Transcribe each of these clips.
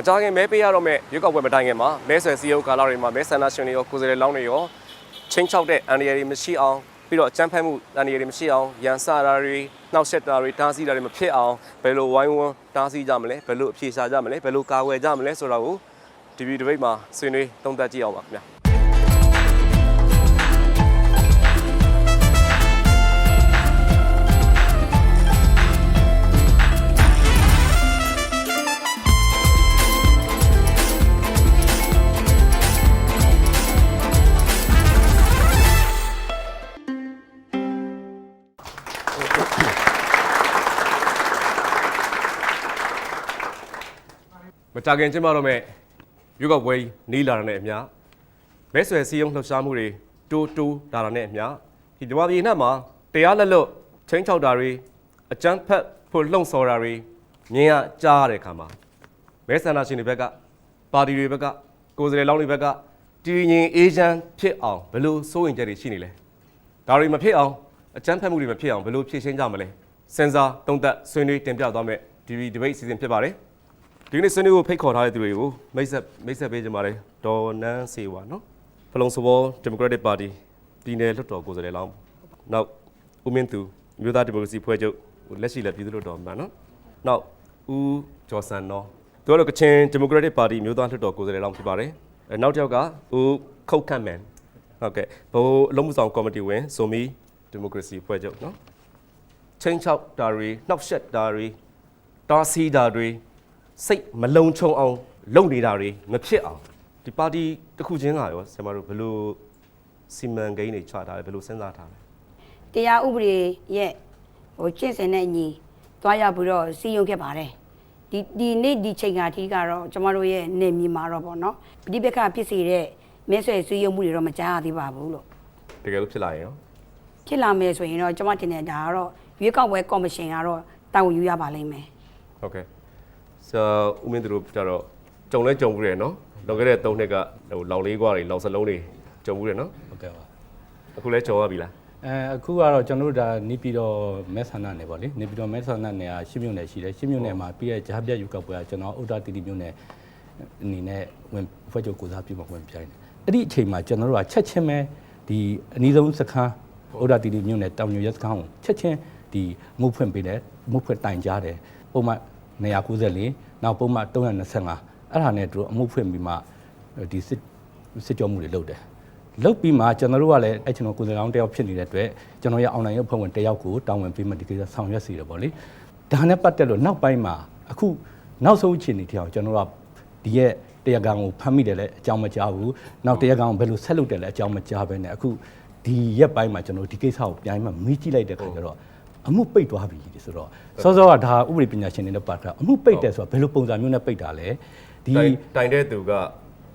မကြခင်မဲပေးရတော့မဲ့ရွေးကောက်ပွဲမတိုင်ခင်မှာမဲဆွယ်စည်းရုံးကာလတွေမှာမဲဆန္ဒရှင်တွေရောကိုယ်စားလှယ်လောင်းတွေရောချင်းချောက်တဲ့အန်ဒီရတွေမရှိအောင်ပြီးတော့အကြမ်းဖက်မှုအန်ဒီရတွေမရှိအောင်ရန်စတာတွေနှောက်ယှက်တာတွေတားဆီးတာတွေမဖြစ်အောင်ဘယ်လိုဝိုင်းဝန်းတားဆီးကြမလဲဘယ်လိုအဖြေရှာကြမလဲဘယ်လိုကာကွယ်ကြမလဲဆိုတာကိုဒီဗီဒီယိုမှာဆွေးနွေးသုံးသပ်ကြည့်အောင်ပါခင်ဗျာ ကြခင်ကျင်းပတော့မဲ့ရွေးကောက်ပွဲကြီးနီးလာတာနဲ့အမျှမဲဆွယ်စည်းရုံးလှုပ်ရှားမှုတွေတိုးတိုးလာတာနဲ့အမျှဒီဒီမပြည်နှက်မှာတရားလက်လွတ်ချင်းချောက်တာတွေအကြမ်းဖက်ဖို့လှုံ့ဆော်တာတွေမြင်ရကြားရတဲ့အခါမှာမဲဆန္ဒရှင်တွေဘက်ကပါတီတွေဘက်ကကိုယ်စားလှယ်လောင်းတွေဘက်ကတည်ငြိမ်အေးချမ်းဖြစ်အောင်ဘယ်လိုစိုးရင်ချက်တွေရှိနေလဲဒါတွေမဖြစ်အောင်အကြမ်းဖက်မှုတွေမဖြစ်အောင်ဘယ်လိုဖြေရှင်းကြမလဲစဉ်းစားသုံးသပ်ဆွေးနွေးတင်ပြသွားမဲ့ဒီဒီဘိတ်စီစဉ်ဖြစ်ပါတယ် ဒီကနေ့ဆွေးနွေးဖို့ဖိတ်ခေါ်ထားတဲ့သူတွေကိုမိတ်ဆက်မိတ်ဆက်ပေးကြပါမယ်ဒေါ်နန်းစေဝါနော်ဖလုံစဘောဒီမိုကရက်တစ်ပါတီပြည်နယ်လွှတ်တော်ကိုယ်စားလှယ်လောင်းနောက်ဦးမင်းသူမြို့သားဒီမိုကရေစီဖွဲ့ချုပ်လက်ရှိလက်ပြည်သူ့လွှတ်တော်မှာနော်နောက်ဦးကျော်စံနော်သူကတော့ကချင်ဒီမိုကရက်တစ်ပါတီမြို့သားလွှတ်တော်ကိုယ်စားလှယ်လောင်းဖြစ်ပါတယ်အဲနောက်တစ်ယောက်ကဦးခုတ်ခန့်မန်ဟုတ်ကဲ့ဘိုးအလုံးမှုဆောင်ကော်မတီဝင်ဆိုမီဒီမိုကရေစီဖွဲ့ချုပ်နော်ချင်းချောက်တာတွေနှောက်ယှက်တာတွေတားဆီးတာတွေ စိတ်မလုံခြုံအောင်လုပ်နေတာတွေမဖြစ်အောင်ဒီပါတီတစ်ခုချင်းကရောဆရာမတို့ဘယ်လိုစီမံကိန်းတွေချထားလဲဘယ်လိုစဉ်းစားထားလဲတရားဥပဒေရဲ့ဟိုကျင့်စဉ်နဲ့ညီသွားရောက်ပြီးတော့စီရင်ခဲ့ပါတယ်ဒီဒီနေ့ဒီချိန်ကအထိကတော့ကျမတို့ရဲ့နေမြေမှာတော့ဗောနော်ပဋိပက္ခဖြစ်စေတဲ့မဲဆွယ်စီရင်မှုတွေတော့မကြားရသေးပါဘူးလို့တကယ်လို့ဖြစ်လာရင်ရောဖြစ်လာမယ်ဆိုရင်တော့ကျမတင်တဲ့ဒါကတော့ရွေးကောက်ပွဲကော်မရှင်ကတော့တာဝန်ယူရပါလိမ့်မယ်ဟုတ်ကဲ့ ဆိုဦးမင်းသူတို့ကြတော့ကြုံလဲကြုံဘူးတယ်နော်လောခဲ့တဲ့၃နှစ်ကဟိုလောင်လေးကွာတွေလောင်စလုံးတွေကြုံဘူးတယ်နော်ဟုတ်ကဲ့ပါအခုလဲကြုံရပြီလားအဲအခုကတော့ကျွန်တော်တို့ဒါနေပြည်တော်မဲဆန္ဒနယ်ပေါ့လေနေပြည်တော်မဲဆန္ဒနယ်ကရှစ်မြို့နယ်ရှိတယ်ရှစ်မြို့နယ်မှာပြီးရဲ့ဂျားပြတ်ယူကပ်ပွဲကကျွန်တော်ဥဒ္ဒတီတီမြို့နယ်အနေနဲ့ဝင်ဖွဲ့ချုပ်ကိုစားပြုမှာဝင်ပြိုင်တယ်အဲ့ဒီအချိန်မှာကျွန်တော်တို့ကချက်ချင်းပဲဒီအနည်းဆုံးစခန်းဥဒ္ဒတီတီမြို့နယ်တောင်ညိုရဲစခန်းကိုချက်ချင်းဒီမှုဖွင့်ပေးတယ်မှုဖွင့်တိုင်ကြားတယ်ပုံမှန် 194နောက်ပုံမှန်325အဲ့ဒါနဲ့တို့အမှုဖွင့်ပြီးမှဒီစစ်စစ်ကြောမှုတွေလုပ်တယ်လုတ်ပြီးမှကျွန်တော်တို့ကလည်းအဲ့ကျွန်တော်ကိုယ်စားလောင်းတယောက်ဖြစ်နေတဲ့အတွက်ကျွန်တော်ရဲ့အောင်နိုင်ရဲ့ဖွဲ့ဝင်တယောက်ကိုတောင်းဝင်ပြီးမှဒီကိစ္စဆောင်ရွက်စီတယ်ပေါ့လေဒါနဲ့ပတ်သက်လို့နောက်ပိုင်းမှာအခုနောက်ဆုံးအခြေအနေတရားကိုကျွန်တော်တို့ကဒီရဲ့တရားကောင်ကိုဖမ်းမိတယ်လည်းအကြောင်းမကြားဘူးနောက်တရားကောင်ကိုဘယ်လိုဆက်လုပ်တယ်လည်းအကြောင်းမကြားဘဲနဲ့အခုဒီရက်ပိုင်းမှာကျွန်တော်တို့ဒီကိစ္စကိုပြန်မှမေးကြည့်လိုက်တဲ့ခါကျတော့ အမှုပိတ်သွားပြီဆိုတော့စောစောကဒါဥပဒေပညာရှင်တွေနဲ့ပတ်တာအမှုပိတ်တယ်ဆိုတာဘယ်လိုပုံစံမျိုးနဲ့ပိတ်တာလဲဒီတိုင်တိုင်တဲ့သူက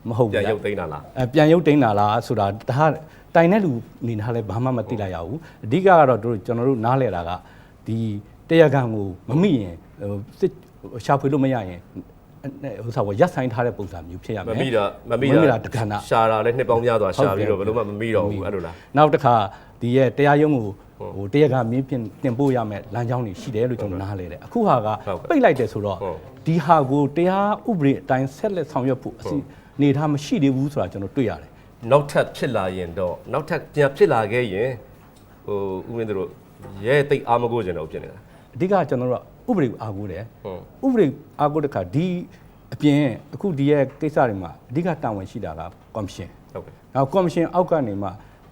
မဟုတ်ပြန်ဘူးရုပ်သိမ်းတာလားအဲပြန်ရုပ်သိမ်းတာလားဆိုတာဒါတိုင်တဲ့လူအနေနဲ့လည်းဘာမှမသိလိုက်ရဘူးအဓိကကတော့တို့ကျွန်တော်တို့နားလဲတာကဒီတရားခံကိုမမိရင်ဟိုစစ်ရှာဖွေလို့မရရင်ဟိုစားရက်ဆိုင်ထားတဲ့ပုံစံမျိုးဖြစ်ရမမယ်မိတာမမိမိတာတာတက္ကနာရှာတာလဲနှစ်ပေါင်းများစွာရှာပြီးတော့ဟုဘတ်ယ်တယ်လိုမှမမိတော့ဘူးအဲ့လိုလားနောက်တစ်ခါဒီရဲ့တရားရုံးကို ဟိုတရားခံမင်းပြင်တင်ပို့ရမယ်လမ်းကြောင်းတွေရှိတယ်လို့ကျွန်တော်နားလဲတယ်အခုဟာကဟုတ်ကဲ့ပိတ်လိုက်တယ်ဆိုတော့ဟုတ်ဒီဟာကိုတရားဥပဒေအတိုင်းဆက်လက်ဆောင်ရွက်ဖို့အစီနေထားမရှိသေးဘူးဆိုတာကျွန်တော်တွေ့ရတယ်နောက်ထပ်ဖြစ်လာရင်တော့နောက်ထပ်ပြန်ဖြစ်လာခဲ့ရင်ဟိုဦးမင်းတို့ရဲတိတ်အားမကိုးကြတော့ဖြစ်နေတာအဓိကကျွန်တော်တို့ကဥပဒေကိုအားကိုးတယ်ဟုတ်ဥပဒေအားကိုးတဲ့ခါဒီအပြင်အခုဒီရဲ့ကိစ္စတွေမှာအဓိကတာဝန်ရှိတာကကော်မရှင်ဟုတ်ကဲ့နောက်ကော်မရှင်အောက်ကနေမှ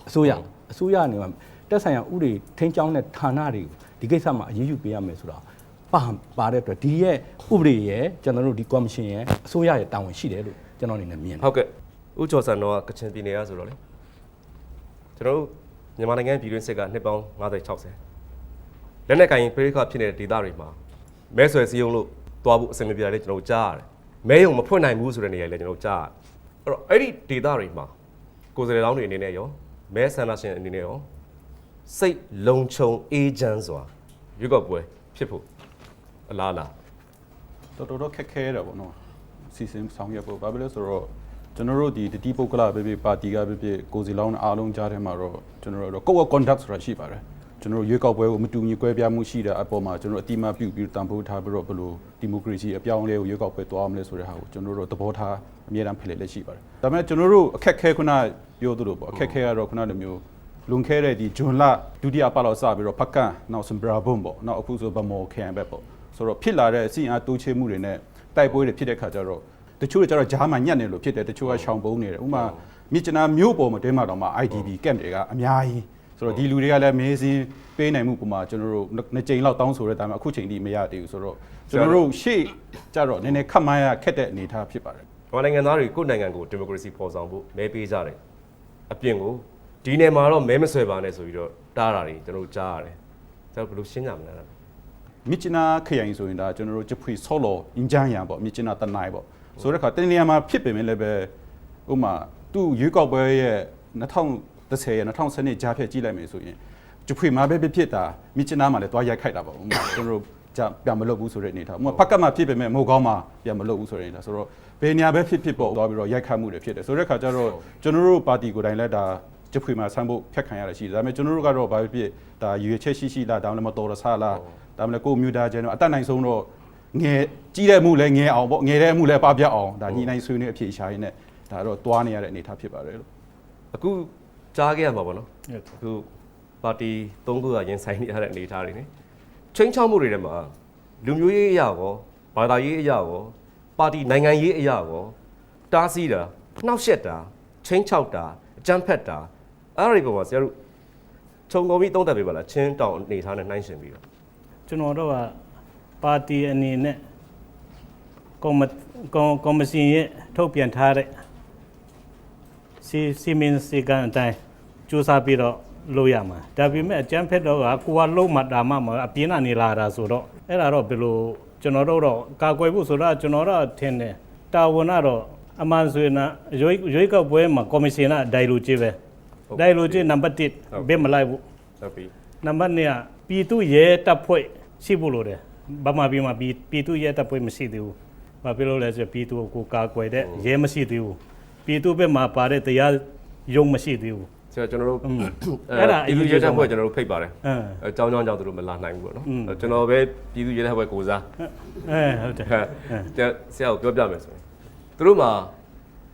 အစိုးရအစိုးရကနေမှ တက်ဆိုင်ရာဥပဒေထိန်းကျောင်းတဲ့ဌာနတွေကိုဒီကိစ္စမှာအရေးယူပေးရမယ်ဆိုတာပါပါတဲ့အတွက်ဒီရဲ့ဥပဒေရဲ့ကျွန်တော်တို့ဒီကော်မရှင်ရဲ့အစိုးရရဲ့တာဝန်ရှိတယ်လို့ကျွန်တော်အနေနဲ့မြင်တယ်ဟုတ်ကဲ့ဦးကျော်စံတော့ကချင်ပြည်နယ်ကဆိုတော့လေကျွန်တော်တို့မြန်မာနိုင်ငံပြည်တွင်းစစ်ကနှစ်ပေါင်း50 60လက်နက်ကင်ပရိခဖြစ်နေတဲ့ဒေသတွေမှာမဲဆွယ်စည်းရုံးလို့တွားဖို့အဆင်မပြေတယ်ကျွန်တော်တို့ကြားရတယ်မဲယုံမဖွင့်နိုင်ဘူးဆိုတဲ့နေရာတွေလည်းကျွန်တော်တို့ကြားရတယ်အဲ့တော့အဲ့ဒီဒေသတွေမှာကိုယ်စားလှယ်လောင်းတွေအနေနဲ့ရောမဲဆန္ဒရှင်အနေနဲ့ရော စိတ်လုံခြုံအေးချမ်းစွာရွေးကောက်ပွဲဖြစ်ဖို့အလားအလားတော်တော်တော့ခက်ခဲတယ်ပေါ့နော်စီစဉ်ဆောင်ရွက်ဖို့ဘာဖြစ်လဲဆိုတော့ကျွန်တော်တို့ဒီတတိပုဂ္ဂလပဲဖြစ်ပါတီကပဲဖြစ်ကိုစီလောင်းအားလုံးကြားထဲမှာတော့ကျွန်တော်တို့ code of conduct ဆိုတာရှိပါတယ်ကျွန်တော်တို့ရွေးကောက်ပွဲကိုမတူညီကွဲပြားမှုရှိတဲ့အပေါ်မှာကျွန်တော်တို့အတိအမပြုပြီးတန်ဖိုးထားပြီးတော့ဘယ်လိုဒီမိုကရေစီအပြောင်းအလဲကိုရွေးကောက်ပွဲသွားမလဲဆိုတဲ့ဟာကိုကျွန်တော်တို့သဘောထားအမြဲတမ်းဖိလက်လက်ရှိပါတယ်ဒါပေမဲ့ကျွန်တော်တို့အခက်ခဲခုနပြောသလိုပေါ့အခက်ခဲကတော့ခုနလိုမျိုး လွန်ခဲ့တဲ့ဒီဂျွန်လဒုတိယပတ်လောက်စပြီးတော့ဖကန်နောက်စင်ဘရာဘွန်ပေါ့နောက်အခုဆိုဗမော်ခန်ဘက်ပေါ့ဆိုတော့ဖြစ်လာတဲ့စီအားတိုးချေမှုတွေနဲ့တိုက်ပွဲတွေဖြစ်တဲ့ခါကျတော့တချို့တွေကျတော့ဂျားမှညက်နေလို့ဖြစ်တယ်တချို့ကရှောင်ပုံးနေတယ်ဥပမာမြစ်ချနာမြို့ပေါ်မှာတွင်းမှာတော့မှ IDB ကမ်တွေကအများကြီးဆိုတော့ဒီလူတွေကလည်းမေးစင်းပေးနိုင်မှုပုံမှာကျွန်တော်တို့နှစ်ကြိမ်လောက်တောင်းဆိုတဲ့တိုင်မှာအခုချိန်ထိမရသေးဘူးဆိုတော့ကျွန်တော်တို့ရှေ့ကျတော့နည်းနည်းခက်မှန်းရခက်တဲ့အနေအထားဖြစ်ပါတယ်။မြန်မာနိုင်ငံသားတွေကိုယ့်နိုင်ငံကိုဒီမိုကရေစီဖော်ဆောင်ဖို့မဲပေးကြတယ်။အပြင်ကို ဒီနယ်မှာတော့မဲမဆွဲပါနဲ့ဆိုပြီးတော့တားတာတွေကျွန်တော်တို့ကြားရတယ်။ကျွန်တော်ဘယ်လိုရှင်းကြမလဲလားမြစ်ချနာခရိုင်ဆိုရင်ဒါကျွန်တော်တို့ဂျဖွေဆော်လောအင်ဂျန်ရံပေါ့မြစ်ချနာတနိုင်ပေါ့ဆိုတဲ့အခါတနေရာမှာဖြစ်ပေမဲ့လည်းပဲဥပမာသူ့ရွေးကောက်ပွဲရဲ့2010ရဲ့2012ကြားဖြတ်ကြည့်လိုက်မယ်ဆိုရင်ဂျဖွေမှာပဲဖြစ်ဖြစ်တာမြစ်ချနာမှာလည်းတွားရိုက်ခိုက်တာပေါ့ဥပမာကျွန်တော်တို့ကြပြန်မလုပ်ဘူးဆိုတဲ့အနေထားဥပမာဖက်ကတ်မှာဖြစ်ပေမဲ့မိုးကောင်းမှာပြန်မလုပ်ဘူးဆိုတဲ့အနေထားဆိုတော့ဘယ်နေရာပဲဖြစ်ဖြစ်ပေါ့တွားပြီးတော့ရိုက်ခတ်မှုတွေဖြစ်တယ်ဆိုတဲ့အခါကျတော့ကျွန်တော်တို့ပါတီကိုယ်တိုင်လည်းဒါ ဂျဖွေမှာဆမ်းဖို့ဖက်ခံရတာရှိတယ်ဒါပေမဲ့ကျွန်တော်တို့ကတော့ဘာဖြစ်ဖြစ်ဒါရွေချက်ရှိရှိလားဒါမှလည်းမတော်ရဆလားဒါမှလည်းကိုမြူတာကျန်တော့အတက်နိုင်ဆုံးတော့ငယ်ကြီးတဲ့မှုလည်းငယ်အောင်ပေါ့ငယ်တဲ့မှုလည်းပပြတ်အောင်ဒါညီနိုင်ဆွေးနွေးအဖြေရှာရင်းနဲ့ဒါတော့တွားနေရတဲ့အနေအထားဖြစ်ပါတယ်လို့။အခုကြားခဲ့ရမှာပေါ့နော်။အခုပါတီသုံးခုကရင်ဆိုင်နေရတဲ့အနေအထားတွေနေ။ချင်းချောက်မှုတွေထဲမှာလူမျိုးရေးအရာကောဘာသာရေးအရာကောပါတီနိုင်ငံရေးအရာကောတားဆီးတာနှောက်ယှက်တာချင်းချောက်တာအကြမ်းဖက်တာ အဲ့ဒါတွေပေါ်မှာဆရာတို့ခြုံငုံပြီးသုံးသပ်ပေးပါလားချင်းတောင်အနေအထားနဲ့နှိုင်းယှဉ်ပြီးတော့ကျွန်တော်တို့ကပါတီအနေနဲ့ကော်မကော်ကော်မရှင်ရဲ့ထုတ်ပြန်ထားတဲ့စီစီမင်းစီကန်အတိုင်းစူးစမ်းပြီးတော့လုပ်ရမှာဒါပေမဲ့အကျန်းဖက်တော့ကကိုကလုံးမှဒါမှမဟုတ်အပြင်းအနေလာတာဆိုတော့အဲ့ဒါတော့ဘယ်လိုကျွန်တော်တို့တော့ကာကွယ်ဖို့ဆိုတော့ကျွန်တော်တို့ထင်တယ်တာဝန်ကတော့အမှန်ဆိုရင်တော့ရွေးရွေးကောက်ပွဲမှာကော်မရှင်ကဒိုင်လိုကြီးပဲ ဒိုင်လိုကြီးနံပါတ်1ဘယ်မလိုက်ဘူးဟုတ်ပြီနံပါတ်2ကပြည်သူရဲတပ်ဖွဲ့ရှိဖို့လိုတယ်။ဘာမှပြီးမှပြည်ပြည်သူရဲတပ်ဖွဲ့မရှိသေးဘူး။ဘာဖြစ်လို့လဲဆိုတော့ပြည်သူကိုကာကွယ်တဲ့ရဲမရှိသေးဘူး။ပြည်သူဘက်မှာပါတဲ့တရားရုံးမရှိသေးဘူးဆရာကျွန်တော်တို့อืมအဲ့ဒါပြည်သူရဲတပ်ဖွဲ့ကျွန်တော်တို့ဖိတ်ပါတယ်။အင်းအဲအကြောင်းကြောင်းကြောင့်သူတို့မလာနိုင်ဘူးပေါ့နော်အဲကျွန်တော်ပဲပြည်သူရဲတပ်ဖွဲ့ကိုစားအဲဟုတ်တယ်ဟဲ့ကျဆရာကိုပြောပြမယ်ဆိုရင်သူတို့မှာ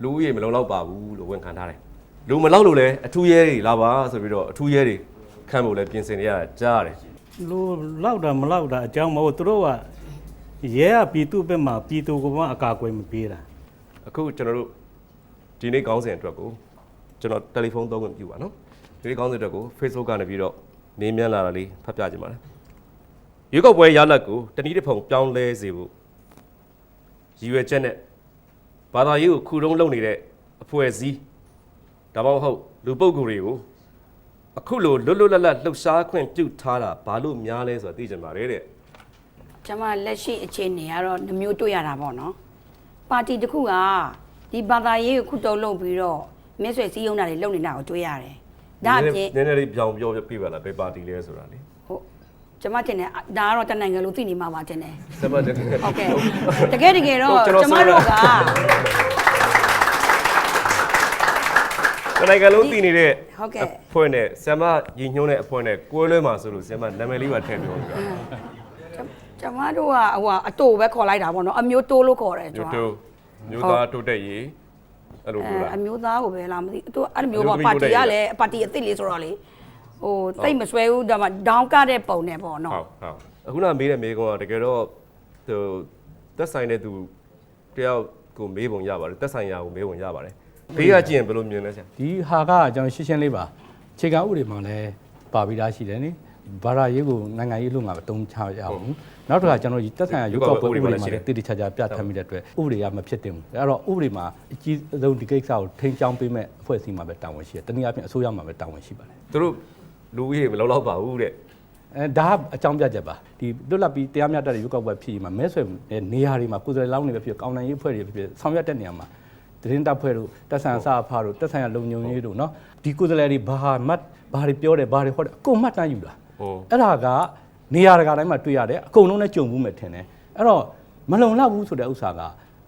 လူဦးရေမလုံလောက်ပါဘူးလို့ဝန်ခံထားတယ် လူမလောက်လို့လဲအထူးရဲတွေလာပါဆိုပြီးတော့အထူးရဲတွေခန့်ဖို့လဲပြင်ဆင်နေရတာကြားရတယ်လူလောက်တာမလောက်တာအကြောင်းမဟုတ်သူတို့ကရဲကပြည်သူဘက်မှာပြည်သူကမှအကာအကွယ်မပေးတာအခုကျွန်တော်တို့ဒီနေ့ကောင်းစဉ်အတွက်ကိုကျွန်တော်တယ်လီဖုန်းသုံးခွင့်ပြုပါနော်ဒီနေ့ကောင်းစဉ်အတွက်ကို Facebook ကနေပြီးတော့နေမြန်းလာတာလေးဖတ်ပြကြပါမယ်ရွေးကောက်ပွဲရလဒ်ကိုတနည်းတစ်ဖုံပြောင်းလဲစေဖို့ရည်ရွယ်ချက်နဲ့ဘာသာရေးကိုခုတုံးလုပ်နေတဲ့အဖွဲ့အစည်း ဒါမှမဟုတ်လူပုဂ္ဂိုလ်တွေကိုအခုလိုလွတ်လွတ်လပ်လပ်လှုပ်ရှားခွင့်ပြုထားတာဘာလို့များလဲဆိုတာသိကြပါလေတဲ့ကျွန်မလက်ရှိအခြေအနေကတော့နှမျိုးတွေ့ရတာပေါ့နော်ပါတီတစ်ခုကဒီဘာသာရေးကိုခုတုံးလုပ်ပြီးတော့မင်းဆွေစည်းရုံးတာတွေလုပ်နေတာကိုတွေ့ရတယ်ဒါအပြင်နည်းနည်းလေးပြောင်းပြောပြပါလားဘယ်ပါတီလဲဆိုတာလေဟုတ်ကျွန်မတင်တယ်ဒါကတော့တနိုင်ငံလုံးသိနေမှာပါတင်တယ်စပတ်တကယ်ဟုတ်ကဲ့တကယ်တကယ်တော့ကျွန်တော်ကျွန်မတို့က တ နိုင်ငံလုံးတည်နေတဲ့ဟုတ်ကဲ့ အဖွဲ့နဲ့ဆ iam မရည်ညွှန်းတဲ့အဖွဲ့နဲ့ကွဲလွဲမှာဆိုလို့ဆ iam မနာမည်လေးပါထည့်ပြောပြကျွန်မတို့ကဟိုကအတူပဲခေါ်လိုက်တာပေါ့နော်အမျိုးတိုးလို့ခေါ်တယ်ညိုကျွန်တိုတော်မျိုးသားတိုးတက်ရေးအဲ့လိုအဲပြောလား အမျိုးသားကိုပဲလားမသိသူအဲ့လိုမျိုးပေါ့အမျိုးပါသမီးတီကတိုးတက်ရေးလည်းပါတီအစ်စ်လေးဆိုတော့လေဟိုတိတ်မဆွဲဘူးဒါမှဒေါင်းကတဲ့ပုံနဲ့ပေါ့နော် ဟုတ်ဟုတ်အခုနမေးတဲ့မေးခွန်းကတကယ်တော့ဟိုသက်ဆိုင်တဲ့သူတယောက်ကိုမေးပုံရပါတယ်သက်ဆိုင်ရာကိုမေးပုံရပါတယ် ဘေးကကြည့်ရင်ဘယ်လိုမြင်လဲဆရာဒီဟာကကျွန်တော်ရှင်းရှင်းလေးပါခြေကဥပဒေမှာလည်းပါပြီးသားရှိတယ်နိဘာသာရေးကိုနိုင်ငံရေးလို့ငါမတုံးချရအောင်နောက်တစ်ခါကျွန်တော်ဒီတက်ဆိုင်ရာရုပ်ောက်ပွဲဥပဒေမှာလည်းတည်တည်ချာချာပြဋ္ဌာန်းမိတဲ့အတွက်ဥပဒေကမဖြစ်တင်ဘူးအဲ့တော့ဥပဒေမှာအကြီးဆုံးဒီကိစ္စကိုထိန်းချောင်းပေးမဲ့အဖွဲ့အစည်းမှာပဲတာဝန်ရှိတယ်တနည်းအားဖြင့်အစိုးရမှာပဲတာဝန်ရှိပါတယ်သူတို့လူဦးရေမလောက်တော့ပါဘူးတဲ့အဲဒါကအကြောင်းပြချက်ပါဒီလွတ်လပ်ပြီးတရားမျှတတဲ့ရုပ်ောက်ပွဲဖြစ်ရင်မှာမဲဆွယ်တဲ့နေရာတွေမှာကိုယ်စားလှယ်လောင်းတွေပဲဖြစ်ကောင်းနိုင်ရေးအဖွဲ့တွေပဲဖြစ်ဆောင်ရွက်တဲ့နေရာမှာ သတင်းတပ်ဖွဲ့တို့တက်ဆန်စာဖားတို့တက်ဆန်ရလုံညုံရေးတို့နော်ဒီကိုယ်စားလှယ်တွေဘာမှဘာတွေပြောတယ်ဘာတွေဟောတယ်အကုန်မှတ်တမ်းယူတာအဲ့ဒါကနေရာတကာတိုင်းမှာတွေ့ရတယ်အကုန်လုံးနဲ့ကြုံမှုမယ်ထင်တယ်အဲ့တော့မလုံလောက်ဘူးဆိုတဲ့ဥစ္စာက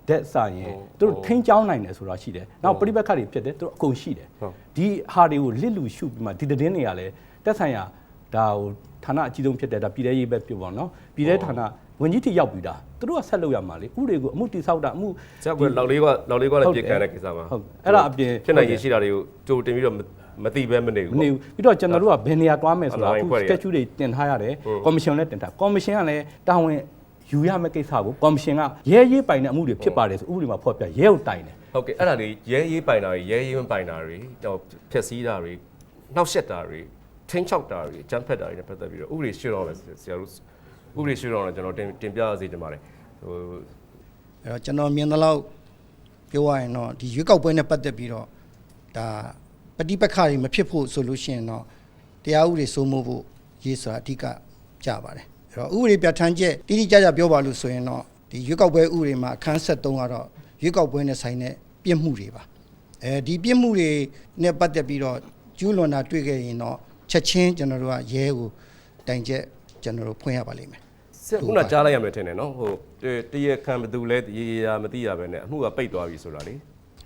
ဒက်ဆိုင်ရင်သူတို့ထိန်းကျောင်းနိုင်တယ်ဆိုတာရှိတယ်နောက်ပြိပက္ခတွေဖြစ်တယ်သူတို့အကုန်ရှိတယ်ဒီဟာတွေကိုလစ်လူရှုပြီးမှဒီသတင်းတွေကလည်းတက်ဆိုင်ရာဒါဟိုဌာနအကြီးဆုံးဖြစ်တဲ့ဒါပြည်ထရေးပဲဖြစ်ပေါ့နော်ပြည်ထဌာနဝန်ကြီးထိရောက်ပြီးသား သူတို့ကဆက်လုပ်ရမှာလေဥပဒေကိုအမှုတိဆောက်တာအမှုဆရာကလောက်လေးကလောက်လေးကလည်းပြစ်ခံတဲ့ကိစ္စမှာဟုတ်အဲ့ဒါအပြင်ဖြစ်နိုင်ရရှိတာတွေကိုကြိုတင်ပြီးတော့မသိပဲမနေဘူးမနေဘူးပြီးတော့ကျွန်တော်တို့ကဘယ်နေရာသွားမယ်ဆိုတာအလိုင်းအခုအဖွဲ့တွေက statute တွေတင်ထားရတယ်ဟုတ်ကော်မရှင်လည်းတင်ထားကော်မရှင်ကလည်းတာဝန်ယူရမယ့်ကိစ္စကိုကော်မရှင်ကရဲရေးပိုင်တဲ့အမှုတွေဖြစ်ပါတယ်ဆိုဥပဒေမှာဖော်ပြရဲကိုတိုင်တယ်ဟုတ်ကဲ့အဲ့ဒါလေးရဲရေးပိုင်တာတွေရဲရေးမပိုင်တာတွေဟိုဖြက်စီးတာတွေနှောက်ယှက်တာတွေထင်းချောက်တာတွေကြမ်းဖက်တာတွေနဲ့ပတ်သက်ပြီးတော့ဥပဒေရှိတော့မယ်ဆရာတို့ ဥပဒေရှိတော့လည်းကျွန်တော်တင်တင်ပြရစေချင်ပါတယ်ဟိုအဲ့တော့ကျွန်တော်မြင်သလောက်ပြောရရင်တော့ဒီရွေးကောက်ပွဲနဲ့ပတ်သက်ပြီးတော့ဒါပဋိပက္ခတွေမဖြစ်ဖို့ဆိုလို့ရှိရင်တော့တရားဥပဒေစိုးမိုးဖို့ရေးဆိုတာအဓိကကြပါတယ်အဲ့တော့ဥပဒေပြဋ္ဌာန်းချက်တိတိကျကျပြောပါလို့ဆိုရင်တော့ဒီရွေးကောက်ပွဲဥပဒေမှာအခန်း73ကတော့ရွေးကောက်ပွဲနဲ့ဆိုင်တဲ့ပြစ်မှုတွေပါအဲဒီပြစ်မှုတွေနဲ့ပတ်သက်ပြီးတော့ကျူးလွန်တာတွေ့ခဲ့ရင်တော့ချက်ချင်းကျွန်တော်တို့ကရဲကိုတိုင်ချက်ကျွန်တော်တို့ဖွင့်ရပါလိမ့်မယ် ဆရာခုနကြားလိုက်ရမယ်ထင်တယ်နော်ဟိုတရခံဘသူလဲရေရာမသိရပဲနဲ့အမှုကပိတ်သွားပြီဆိုတာလေ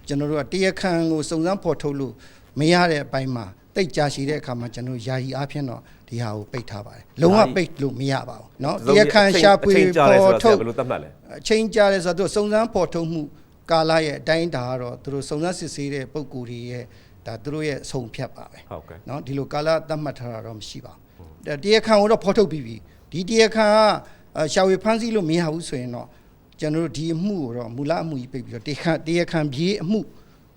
ကျွန်တော်တို့ကတရားခံကိုစုံစမ်းဖော်ထုတ်လို့မရတဲ့အပိုင်းမှာတိတ်ကြာရှည်တဲ့အခါမှာကျွန်တော်တို့ယာယီအားဖြင့်တော့ဒီဟာကိုပိတ်ထားပါတယ်လုံးဝပိတ်လို့မရပါဘူးเนาะတရားခံရှာဖွေ အချိန်ကြာတယ် ဖော် ဆိုတာဆရာ ထုတ် ဘယ်လိုသတ်မှတ်လဲ အချိန်ကြာတယ်ဆိုတော့သူစုံစမ်းဖော်ထုတ်မှုကာလရဲ့အတိုင်းဒါကတော့သူတို့စုံစမ်းစစ်ဆေးတဲ့ပုံကိုယ်တွေရဲ့ဒါသူတို့ရဲ့အဆုံးဖြတ်ပါပဲ ဟုတ်ကဲ့ เนาะဒီလိုကာလသတ်မှတ်ထားတာတော့မရှိပါဘူးဒါတရားခံကိုတော့ဖော်ထုတ်ပြီးပြီ ဒီတရားခံကအာရှာဝေဖမ်းဆီးလို့မရဘူးဆိုရင်တော့ကျွန်တော်တို့ဒီအမှုကိုတော့မူလအမှုကြီးပိတ်ပြီးတော့တရားခံတရားခံပြေးအမှု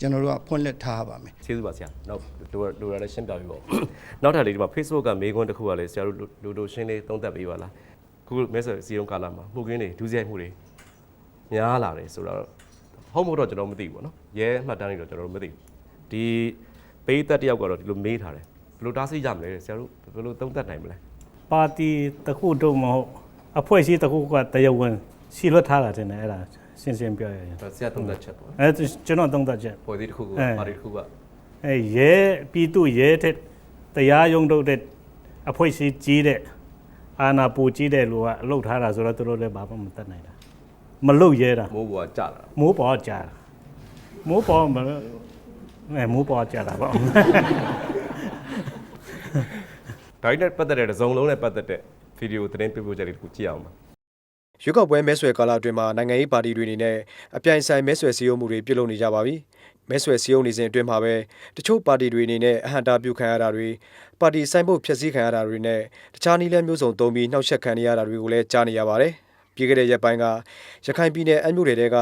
ကျွန်တော်တို့ကဖွင့်လှစ်ထားပါမယ်ကျေးဇူးပါဆရာနောက်လိုလိုရလည်းရှင်းပြပြီးပေါ့နောက်ထပ်လေးဒီမှာ Facebook ကမေးခွန်းတစ်ခုကလည်းဆရာတို့လိုလိုရှင်းလေးသုံးသပ်ပေးပါလားခုမဲဆွယ်စီယုံကာလာမှာမှုကင်းတွေဒုစရိုက်မှုတွေများလာတယ်ဆိုတော့ဟုတ်မဟုတ်တော့ကျွန်တော်မသိဘူးပေါ့နော်ရဲမှတ်တမ်းတွေတော့ကျွန်တော်တို့မသိဘူးဒီပေးသက်တယောက်ကတော့ဒီလိုမေးထားတယ်ဘယ်လိုတားဆီးကြမလဲဆရာတို့ဘယ်လိုသုံးသပ်နိုင်မလဲ ပါတီတစ်ခုတော့မဟုတ်အဖွဲ့အစည်းတစ်ခုကတရားဝင်စီလွတ်ထားတာတင်တယ်အဲ့ဒါရှင်းရှင်းပြောရရင်ဒါဆရာသုံးသပ်ချက်ပေါ့အဲကျွန်တော်သုံးသပ်ချက်ပေါ်သေးတစ်ခုကအဲပါတီတစ်ခုကအဲရဲပြည်သူရဲတဲ့တရားရုံးတို့တဲ့အဖွဲ့အစည်းကြီးတဲ့အာဏာပူကြီးတဲ့လူကအလုပ်ထားတာဆိုတော့သူတို့လည်းဘာမှမတတ်နိုင်တာမလုပ်ရဲတာမိုးပေါ်ကကြလာမိုးပေါ်ကြာတာမိုးပေါ်မအဲမိုးပေါ်ကြာတာပေါ့ ဒါနဲ့ပတ်သက်တဲ့ဇုံလုံးနဲ့ပတ်သက်တဲ့ဗီဒီယိုသတင်းပေးပို့ချက်လေးတစ်ခုကြည့်အောင်ပါရွေးကောက်ပွဲမဲဆွယ်ကာလအတွင်းမှာနိုင်ငံရေးပါတီတွေအနေနဲ့အပြိုင်ဆိုင်မဲဆွယ်စည်းရုံးမှုတွေပြုလုပ်နေကြပါပြီ။မဲဆွယ်စည်းရုံးနေစဉ်အတွင်းမှာပဲတချို့ပါတီတွေအနေနဲ့အဟံတာပြုခံရတာတွေပါတီဆိုင်ဖို့ဖျက်ဆီးခံရတာတွေနဲ့တခြားနည်းလမ်းမျိုးစုံသုံးပြီးနှောက်ယှက်ခံနေရတာတွေကိုလည်းကြားနေရပါတယ်။ပြည်ခဲ့တဲ့ရက်ပိုင်းကရခိုင်ပြည်နယ်အမျိုးတွေက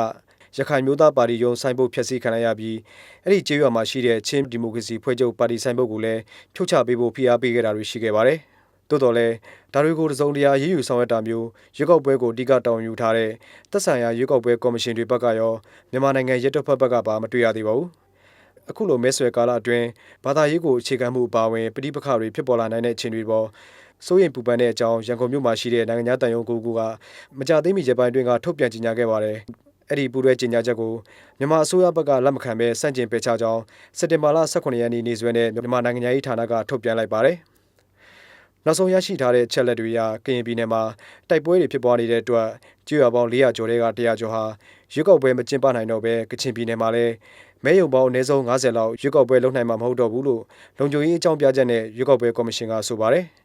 ရခိုင်မျိုးသားပါတီရုံးဆိုင်ဖို့ဖျက်ဆီးခံရပြီးအဲ့ဒီကျေးရွာမှာရှိတဲ့ချင်းဒီမိုကရေစီဖွဲ့ချုပ်ပါတီဆိုင်ဖို့ကိုလည်းဖြုတ်ချပေးဖို့ဖိအားပေးခဲ့တာတွေရှိခဲ့ပါတယ်။တိုးတော်လဲဒါတွေကိုတစုံတရာရေးယူဆောင်ရွက်တာမျိုးရွေးကောက်ပွဲကိုအဓိကတောင်းယူထားတဲ့သက်ဆိုင်ရာရွေးကောက်ပွဲကော်မရှင်တွေဘက်ကရောမြန်မာနိုင်ငံရဲတပ်ဖွဲ့ဘက်ကပါမတွေ့ရသေးပါဘူးအခုလိုမဲဆွယ်ကာလအတွင်းဘာသာရေးကိုအခြေခံမှုအပါအဝင်ပြည်ပခါတွေဖြစ်ပေါ်လာနိုင်တဲ့အခြေအနေတွေပေါ်စိုးရင်ပူပန်တဲ့အကြောင်းရန်ကုန်မြို့မှာရှိတဲ့နိုင်ငံသားတန်ယုံကိုကူကမကြသေးမီရက်ပိုင်းတွင်ကထုတ်ပြန်ကြေညာခဲ့ပါတယ် အဲ့ဒီပူရဲကြေညာချက်ကိုမြန်မာအစိုးရဘက်ကလက်မခံဘဲစန့်ကျင်ပယ်ချကြောင်းစက်တင်ဘာလ18ရက်နေ့နေ့စွဲနဲ့မြန်မာနိုင်ငံရေးဌာနကထုတ်ပြန်လိုက်ပါတယ်နောက်ဆုံးရရှိထားတဲ့ချက်လက်တွေအရကရင်ပြည်နယ်မှာတိုက်ပွဲတွေဖြစ်ပွားနေတဲ့အတွက်ကျွော်ပေါင်း400ကျော်တဲ့က100ကျော်ဟာရွေးကောက်ပွဲမကျင်းပနိုင်တော့ဘဲကချင်ပြည်နယ်မှာလည်းမဲယုံပေါင်းအနည်းဆုံး90လောက်ရွေးကောက်ပွဲလုပ်နိုင်မှာမဟုတ်တော့ဘူးလို့လုံခြုံရေးအကြောင်းပြချက်နဲ့ရွေးကောက်ပွဲကော်မရှင်ကဆိုပါတယ်။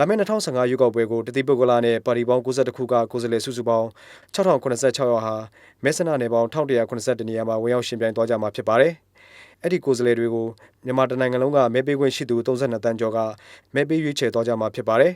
လာမယ့်2015ရွေးကောက်ပွဲကိုတတိပုဂ္ဂလာနဲ့ပါတီပေါင်း62ခုကကိုယ်စားလှယ်စုစုပေါင်း6086ယောက်ဟာမဲဆန္ဒနယ်ပေါင်း1182နေရာမှာဝင်ရောက်ရှင်ပြိုင်သွားကြမှာဖြစ်ပါတယ်။အဲ့ဒီကိုယ်စားလှယ်တွေကိုမြန်မာတိုင်းနိုင်ငံလုံးကမဲပေးခွင့်ရှိသူ32တန်းကျော်ကမဲပေးရွေးချယ်သွားကြမှာဖြစ်ပါတယ်